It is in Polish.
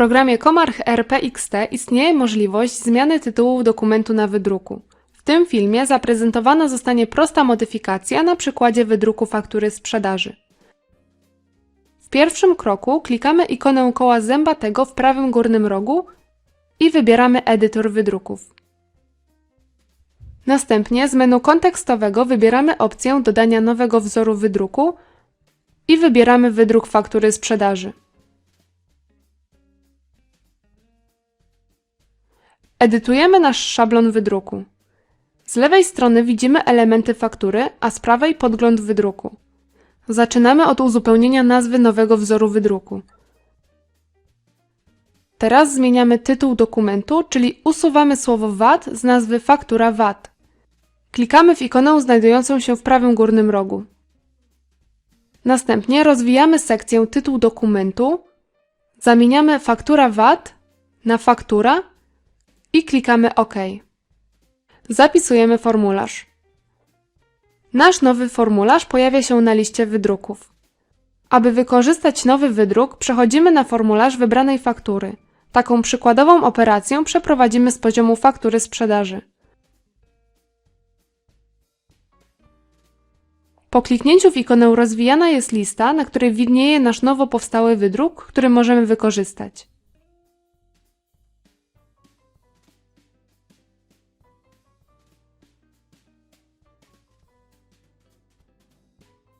programie Comarch RPXT istnieje możliwość zmiany tytułu dokumentu na wydruku. W tym filmie zaprezentowana zostanie prosta modyfikacja na przykładzie wydruku faktury sprzedaży. W pierwszym kroku klikamy ikonę koła zębatego w prawym górnym rogu i wybieramy edytor wydruków. Następnie z menu kontekstowego wybieramy opcję dodania nowego wzoru wydruku i wybieramy wydruk faktury sprzedaży. Edytujemy nasz szablon wydruku. Z lewej strony widzimy elementy faktury, a z prawej podgląd wydruku. Zaczynamy od uzupełnienia nazwy nowego wzoru wydruku. Teraz zmieniamy tytuł dokumentu, czyli usuwamy słowo VAT z nazwy faktura VAT. Klikamy w ikonę znajdującą się w prawym górnym rogu. Następnie rozwijamy sekcję tytuł dokumentu, zamieniamy faktura VAT na faktura i klikamy OK. Zapisujemy formularz. Nasz nowy formularz pojawia się na liście wydruków. Aby wykorzystać nowy wydruk, przechodzimy na formularz wybranej faktury. Taką przykładową operację przeprowadzimy z poziomu faktury sprzedaży. Po kliknięciu w ikonę rozwijana jest lista, na której widnieje nasz nowo powstały wydruk, który możemy wykorzystać.